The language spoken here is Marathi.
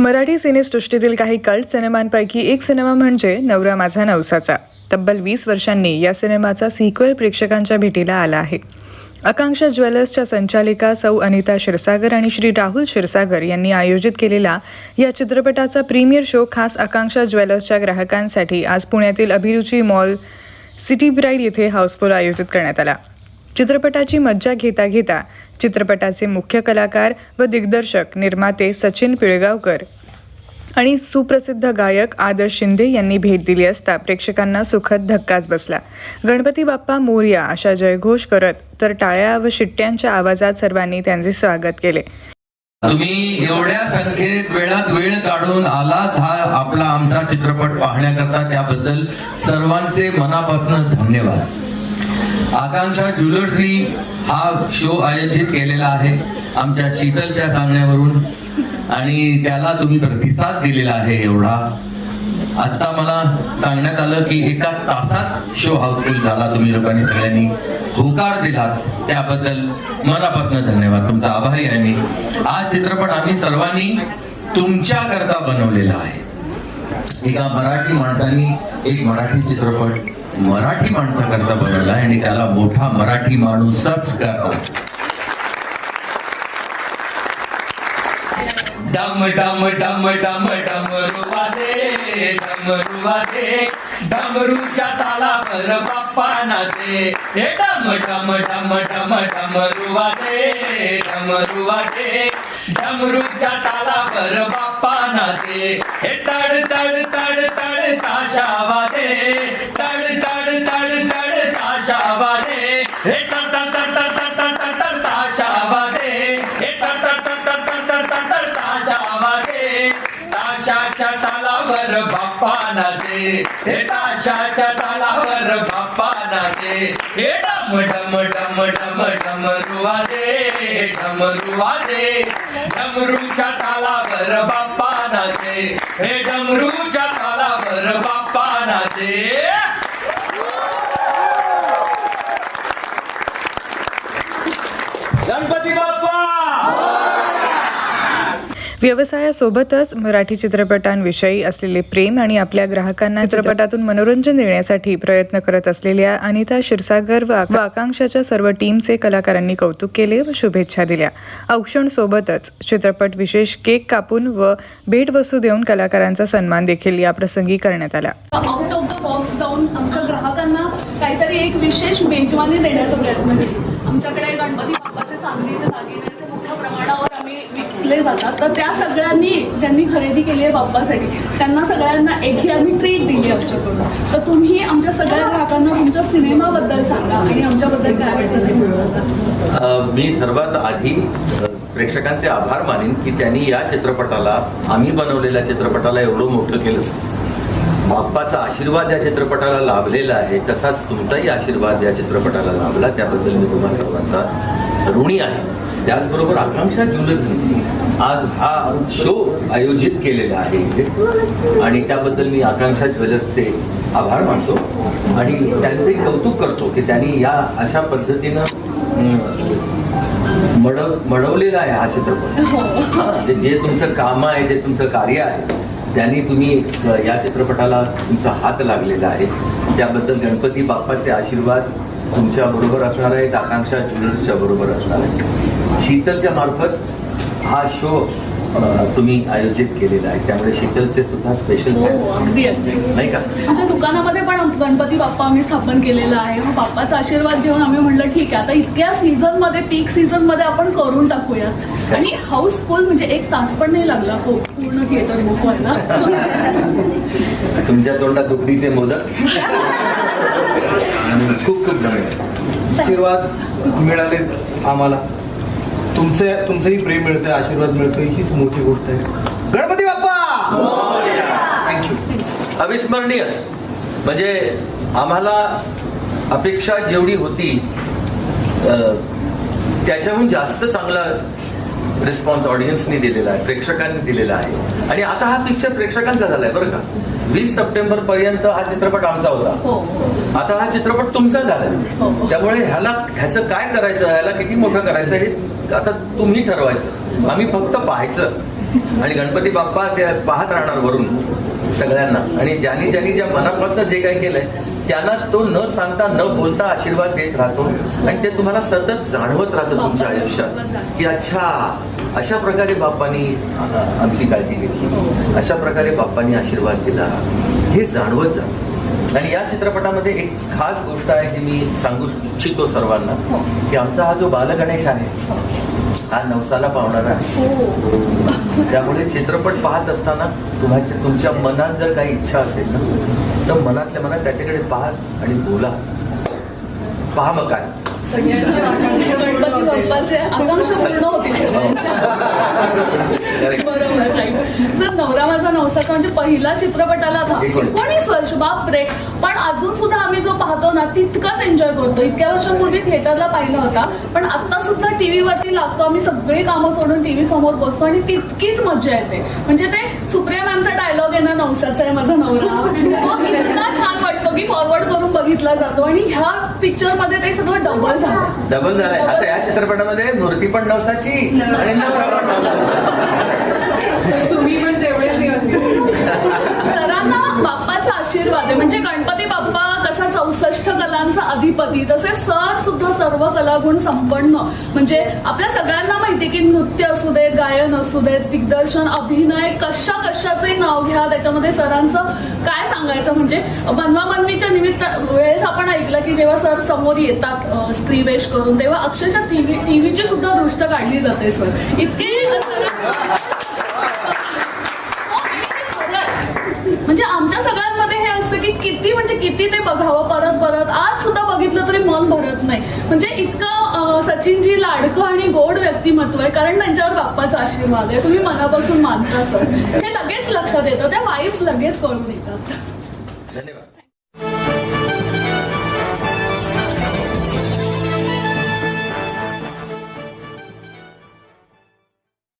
मराठी सिनेसृष्टीतील काही कल्ट सिनेमांपैकी एक सिनेमा म्हणजे नवरा माझा नवसाचा. तब्बल वीस वर्षांनी या सिनेमाचा सिक्वेल प्रेक्षकांच्या भेटीला आला आहे. आकांक्षा ज्वेलर्सच्या संचालिका सौ अनिता क्षीरसागर आणि श्री राहुल क्षीरसागर यांनी आयोजित केलेला या चित्रपटाचा प्रीमियर शो खास आकांक्षा ज्वेलर्सच्या ग्राहकांसाठी आज पुण्यातील अभिरुची मॉल सिटी ब्राईड येथे हाऊसफुल आयोजित करण्यात आला. चित्रपटाची मज्जा घेता घेता चित्रपटाचे मुख्य कलाकार व दिग्दर्शक निर्माते सचिन पिळगावकर आणि सुप्रसिद्ध गायक आदर्श शिंदे यांनी भेट दिली असता प्रेक्षकांना सुखद धक्काच बसला. गणपती बाप्पा मोरया अशा जयघोष करत तर टाळ्या व शिट्ट्यांच्या आवाजात सर्वांनी त्यांचे स्वागत केले. तुम्ही एवढ्या संख्येत वेळात वेळ काढून आलात हा आपला आमचा चित्रपट पाहण्याकरता. त्याबद्दल सर्वांचे मनापासून धन्यवाद. आकांक्षा ज्वेलर्सनी हा शो आयोजित केलेला आहे आमच्या शीतलच्या सांगण्यावरून आणि त्याला तुम्ही प्रतिसाद दिलेला आहे एवढा. आता मला सांगण्यात आलं की एका तासात शो हाऊसफुल झाला तुम्ही लोकांनी सगळ्यांनी. होकार दिलात त्याबद्दल मनापासून धन्यवाद. तुमचा आभारी आहे मी. हा चित्रपट आम्ही सर्वांनी तुमच्या करता बनवलेला आहे. एका मराठी माणसानी एक मराठी चित्रपट मराठी माणसाकरता बनवला आणि त्याला मोठा मराठी माणूसच करावा. डम डम डम डम डमरुवा दे डमरुवा दे डमरूच्या तालावर बाप्पा नाचे. हे डम डम डम डम डमरुवा दे डमरुवा दे डमरूच्या तालावर बाप्पा नाचे हे तड तड तड तड ताशा वादे तड तड तड तड ताशा वादे हे तड तड तड तड तड तड ताशा वादे हे तड तड तड तड तड ताशा वादे ताशाच्या तालावर बाप्पा नाचे हे ताशाच्या तालावर बाप्पा नाचे हे डम डम डम डम डम रुवादे डमरुवादे डमरूच्या तालावर बाप्पा नाचे. हे डमरूच्या तालावर बाप्पा नाचे. गणपती बाप्पा व्यवसायासोबतच मराठी चित्रपटांविषयी असलेले प्रेम आणि आपल्या ग्राहकांना चित्रपटातून मनोरंजन देण्यासाठी प्रयत्न करत असलेल्या अनिता क्षीरसागर व व आकांक्षाच्या सर्व टीमचे कलाकारांनी कौतुक केले व शुभेच्छा दिल्या. औक्षण सोबतच चित्रपट विशेष केक कापून व भेटवस्तू देऊन कलाकारांचा सन्मान देखील या प्रसंगी करण्यात आला. आउट ऑफ द बॉक्स जाऊन आमच्या ग्राहकांना काहीतरी एक विशेष मेजवानी देण्याचा प्रयत्न केला. आमच्याकडे गणपती बाप्पाचे चांदीचे दागिन्याचे मोठ्या प्रमाणावर आम्ही जातात. तर त्या सगळ्यांनी ज्यांनी खरेदी केली आहे बाप्पासाठी त्यांना सगळ्यांना एक ही आम्ही ट्रीट दिली आमच्याकडून. तर तुम्ही आमच्या सगळ्या ग्राहकांना तुमच्या सिनेमाबद्दल सांगा आणि आमच्याबद्दल काय वाटतं ते मी सर्वात आधी प्रेक्षकांचे आभार मानेन की त्यांनी या चित्रपटाला आम्ही बनवलेल्या चित्रपटाला एवढं मोठं केलं. बाप्पाचा आशीर्वाद या चित्रपटाला लाभलेला आहे तसाच तुमचाही आशीर्वाद या चित्रपटाला लाभला. त्याबद्दल मी तुम्हा सर्वांचा ऋणी आहे. त्याचबरोबर आकांक्षा ज्वेलर्सनी आज हा शो आयोजित केलेला आहे इथे. आणि त्याबद्दल मी आकांक्षा ज्वेलर्सचे आभार मानतो. आणि त्यांचे कौतुक करतो की त्यांनी या अशा पद्धतीनं मडव मडवलेला आहे हा चित्रपट. हा, जे तुमचं काम आहे जे तुमचं कार्य आहे त्यांनी तुम्ही या चित्रपटाला तुमचा हात लागलेला आहे. त्याबद्दल गणपती बाप्पाचे आशीर्वाद तुमच्या बरोबर असणार आहेत आकांक्षा ज्वेलर्सच्या बरोबर असणार आहे शीतलच्या मार्फत हा शो तुम्ही आयोजित केलेला आहे. त्यामुळे शीतलचे सुद्धा स्पेशल हो अगदी असते नाही का? आमच्या दुकानामध्ये पण गणपती बाप्पा आम्ही स्थापन केलेला आहे. मग बाप्पाचा आशीर्वाद घेऊन आम्ही म्हणलं ठीक आहे आता इतक्या सीझनमध्ये पीक सीझनमध्ये आपण करून टाकूयात. आणि हाऊसफुल म्हणजे एक तास पण नाही लागला. हो पूर्ण थिएटर बुक व्हायला. तुमच्या तोंडात उकडीचे मोदक. आणि खूप खूप धन्यवाद. आशीर्वाद मिळाले आम्हाला. तुमचे तुमचंही प्रेम मिळतंय आशीर्वाद मिळतोय हीच मोठी गोष्ट आहे. गणपती बाप्पा! थँक्यू अविस्मरणीय. म्हणजे आम्हाला अपेक्षा जेवढी होती त्याच्याहून जास्त चांगला रिस्पॉन्स ऑडियन्सनी दिलेला आहे प्रेक्षकांनी दिलेला आहे. आणि आता हा पिक्चर प्रेक्षकांचा झालाय बरं का? वीस सप्टेंबर पर्यंत हा चित्रपट आमचा होता. हो आता हा चित्रपट तुमचा झालाय हो. त्यामुळे ह्याला ह्याचं काय करायचं ह्याला किती मोठं करायचं हे आता तुम्ही ठरवायचं. आम्ही फक्त पाहायचं. आणि गणपती बाप्पा ते पाहत राहणार वरून सगळ्यांना. आणि ज्यांनी ज्यांनी ज्या मनापासून जे काही केलंय त्यांना तो न सांगता न बोलता आशीर्वाद देत राहतो. आणि ते तुम्हाला सतत जाणवत राहतं तुमच्या आयुष्यात. की अच्छा अशा प्रकारे बाप्पानी आमची काळजी घेतली. अशा प्रकारे बाप्पानी आशीर्वाद दिला. हे जाणवत जातं. आणि या चित्रपटामध्ये एक खास गोष्ट आहे जी मी सांगू इच्छितो सर्वांना की आमचा हा जो बालगणेश आहे हा नवसाला पावणारा आहे. त्यामुळे चित्रपट पाहत असताना तुम्हाला तुमच्या मनात जर काही इच्छा असेल ना तर मनातल्या मनात त्याच्याकडे पाहा आणि बोला. पहा मग काय. नवरा माझा नवसाचा म्हणजे पहिला चित्रपट आला होता एकोणीस. एकोणीस वर्ष बापरे. पण अजून सुद्धा आम्ही जो तितकाच एन्जॉय करतो. इतक्या वर्षांपूर्वी थिएटरला पाहिला होता पण आता सुद्धा टीव्ही वरती लागतो. आम्ही सगळे कामं सोडून टीव्ही समोर बसतो आणि तितकीच मजा येते. म्हणजे ते सुप्रिया मॅमचा डायलॉग आहे ना नवसाचा आहे माझा नवरा. तो इतका छान वाटतो की फॉरवर्ड करून बघितला जातो. आणि ह्या पिक्चरमध्ये ते सगळं डबल झालं. डबल झालाय. आता या चित्रपटामध्ये मूर्ती पण नवसाची आणि नवरा पण नवसाचा. तुम्ही पण तेवढेच सरांना बाप्पाचा आशीर्वाद आहे. म्हणजे गणपती अधिपती तसे सर सुद्धा सर्व कलागुण संपन्न. म्हणजे आपल्या सगळ्यांना माहिती की नृत्य असू देत गायन असू देत दिग्दर्शन अभिनय कशा कशाचे नाव घ्या त्याच्यामध्ये सरांचं काय सांगायचं? म्हणजे बनवा बनवीच्या निमित्त वेळेस आपण ऐकलं की जेव्हा सर समोर येतात अं, स्त्रीवेश करून तेव्हा अक्षरशः टीव्ही टीव्हीची सुद्धा दृष्ट काढली जाते सर. इतके सर म्हणजे आमच्या सगळ्यांमध्ये हे असतं की किती म्हणजे किती ते बघावं परत परत. आज सुद्धा बघितलं तरी मन भरत नाही. म्हणजे इतकं सचिनजी लाडकं आणि गोड व्यक्तिमत्व आहे. कारण त्यांच्यावर बाप्पाचा आशीर्वाद आहे. तुम्ही मनापासून मानता सर हे लगेच लक्षात येतं. त्या वाईफ लगेच करून येतात. धन्यवाद.